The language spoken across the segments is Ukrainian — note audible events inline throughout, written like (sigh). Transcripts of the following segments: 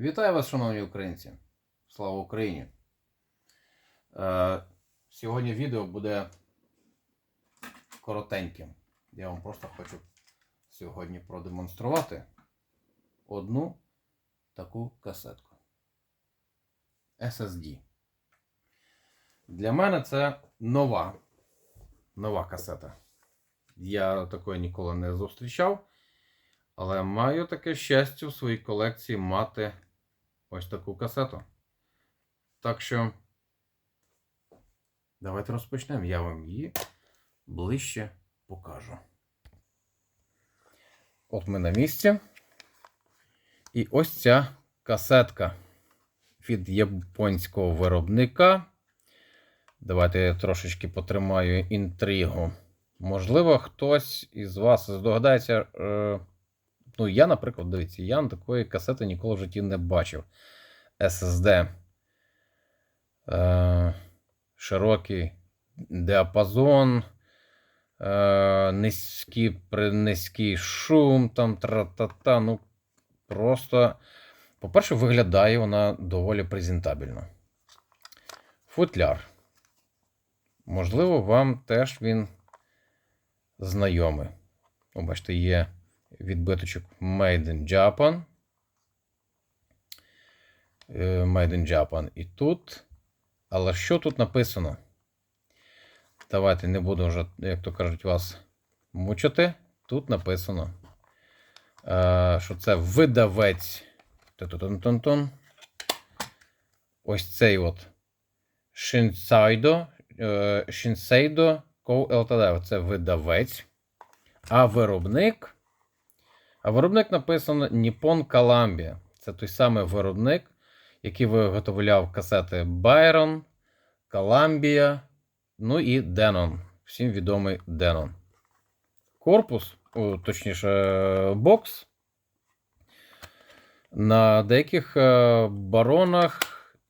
Вітаю вас, шановні українці! Слава Україні! Е, сьогодні відео буде коротеньким. Я вам просто хочу сьогодні продемонструвати одну таку касетку. SSD. Для мене це нова, нова касета. Я такої ніколи не зустрічав. Але маю таке щастя в своїй колекції мати ось таку касету. Так що, давайте розпочнемо. Я вам її ближче покажу. От ми на місці. І ось ця касетка від японського виробника. Давайте я трошечки потримаю інтригу. Можливо, хтось із вас здогадається. Ну, я, наприклад, дивіться, я на такої касети ніколи в житті не бачив. SSD. Е, Широкий діапазон, е, низький, низький шум, там тра-та-та. Ну, просто, по-перше, виглядає вона доволі презентабельно. Футляр. Можливо, вам теж він знайомий. Бачите, є відбиточок Made in Japan. Е, Made in Japan і тут. Але що тут написано? Давайте не буду вже, як то кажуть, вас мучити. Тут написано, е, що це видавець. Ось цей от Shinseido, е, Shinseido Co. Ltd. Це видавець. А виробник. А виробник написано Nippon Columbia. Це той самий виробник, який виготовляв касети Byron, Columbia, ну і Denon. Всім відомий Denon. Корпус, точніше, бокс. На деяких е, баронах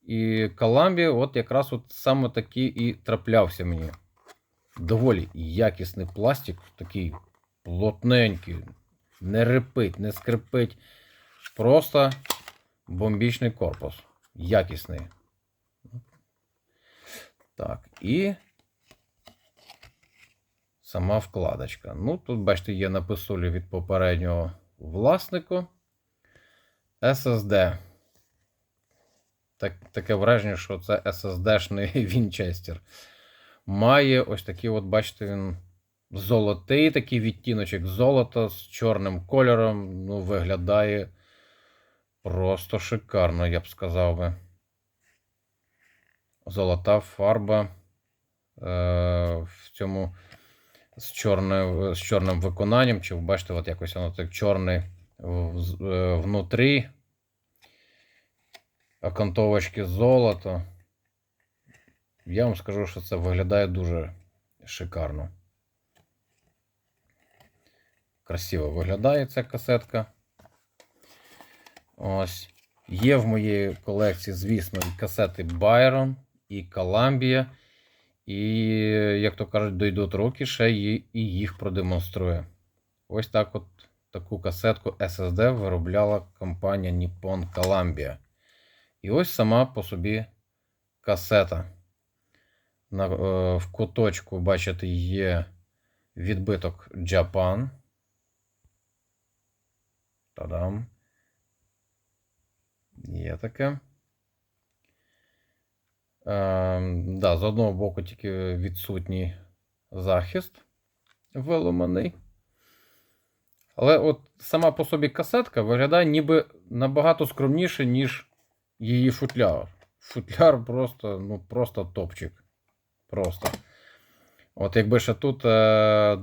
і Columbia от якраз от саме такий і траплявся мені. Доволі якісний пластик, такий плотненький не рипить, не скрипить. Просто бомбічний корпус. Якісний. Так, і сама вкладочка. Ну, тут, бачите, є на писулі від попереднього власнику. SSD. Так, Таке враження, що це SSD-шний (laughs) Вінчестер. Має ось такий, от, бачите, він золотий такий відтіночок золота з чорним кольором. Ну, виглядає просто шикарно, я б сказав би. Золота фарба е, в цьому з чорним, з чорним виконанням. Чи бачите, от якось воно так чорний е, внутрі. Окантовочки золото. Я вам скажу, що це виглядає дуже шикарно. Красиво виглядає ця касетка. Ось. Є в моїй колекції, звісно, і касети Byron, і Columbia. І, як то кажуть, дойдуть роки, ще і їх продемонструю. Ось так от таку касетку SSD виробляла компанія Nippon Columbia. І ось сама по собі касета. Е, В куточку, бачите, є відбиток Japan. Та-дам. Є таке. Е, да, З одного боку тільки відсутній захист виламаний. Але от сама по собі касетка виглядає ніби набагато скромніше, ніж її футляр. Футляр просто ну, просто топчик. Просто. От якби ще тут е,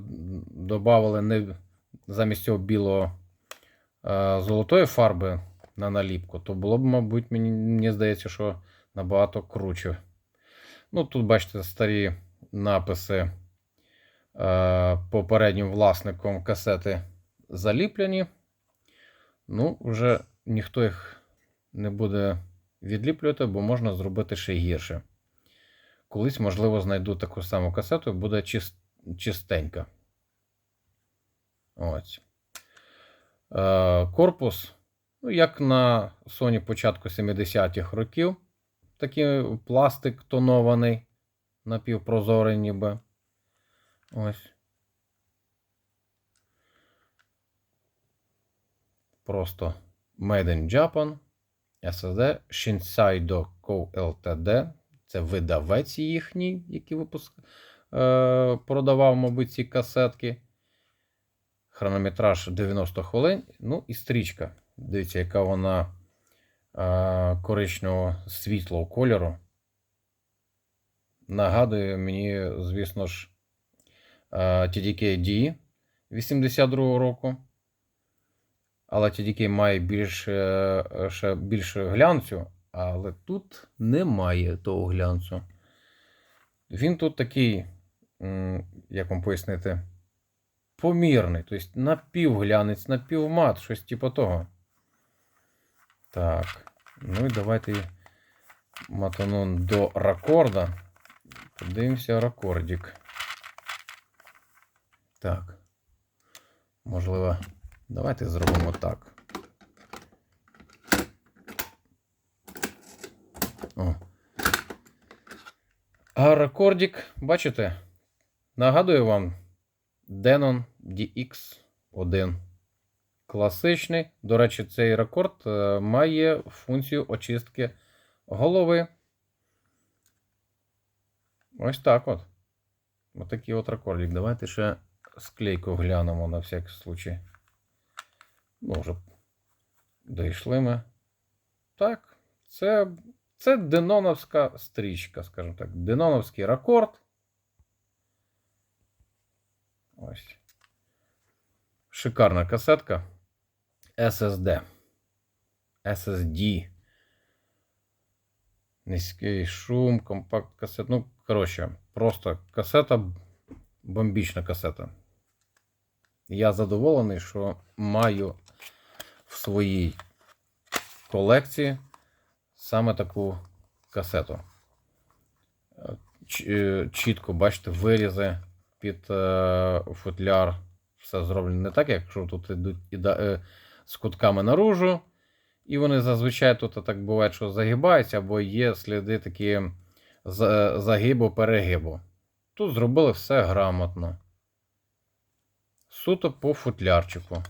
додавали замість цього білого золотої фарби на наліпку, то було б, мабуть, мені, мені здається, що набагато круче. Ну, Тут, бачите, старі написи е, попереднім власником касети заліплені. Ну, вже ніхто їх не буде відліплювати, бо можна зробити ще гірше. Колись, можливо, знайду таку саму касету буде чист, чистенька. Ось. Е, корпус Ну, як на Sony початку 70-х років. Такий пластик тонований, напівпрозорий ніби. Ось. Просто Made in Japan. SSD Shinsaido Co. Ltd. Це видавець їхній, який випуск... е, продавав, мабуть, ці касетки. Хронометраж 90 хвилин. Ну і стрічка. Дивіться, яка вона коричневого світлого кольору. Нагадує мені, звісно ж, TDK D 82 року. Але TDK має більше, ще більше глянцю, але тут немає того глянцю. Він тут такий, як вам пояснити, помірний. Тобто напівглянець, напівмат, щось типу того. Так. Ну і давайте матанон до ракорда. Подивимося ракордик. Так. Можливо, давайте зробимо так. О. А ракордик, бачите? Нагадую вам Denon DX1. Класичний. До речі, цей рекорд е, має функцію очистки голови. Ось так от. Ось такий от рекордик. Давайте ще склейку глянемо на всякий случай. Ну, вже дійшли ми. Так, це, це Деноновська стрічка, скажімо так. Деноновський рекорд. Ось. Шикарна касетка. SSD. SSD. Низький шум, компакт касет. Ну, коротше, просто касета, бомбічна касета. Я задоволений, що маю в своїй колекції саме таку касету. Е, Чітко, бачите, вирізи під е, футляр. Все зроблено не так, якщо тут йдуть е, з кутками наружу. І вони зазвичай тут так буває, що загибаються, або є сліди такі загибу, перегибу. Тут зробили все грамотно. Суто по футлярчику.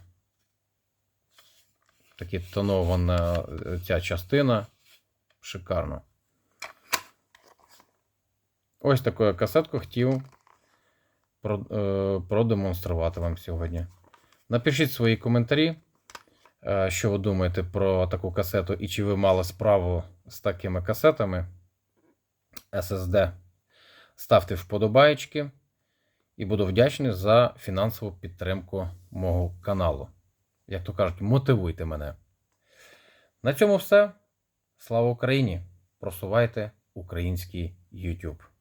Такі тонована е, ця частина. Шикарно. Ось таку касетку хотів е, продемонструвати вам сьогодні. Напишіть свої коментарі, е, що ви думаєте про таку касету і чи ви мали справу з такими касетами SSD. Ставте вподобайки і буду вдячний за фінансову підтримку мого каналу. Як то кажуть, мотивуйте мене. На цьому все. Слава Україні! Просувайте український YouTube.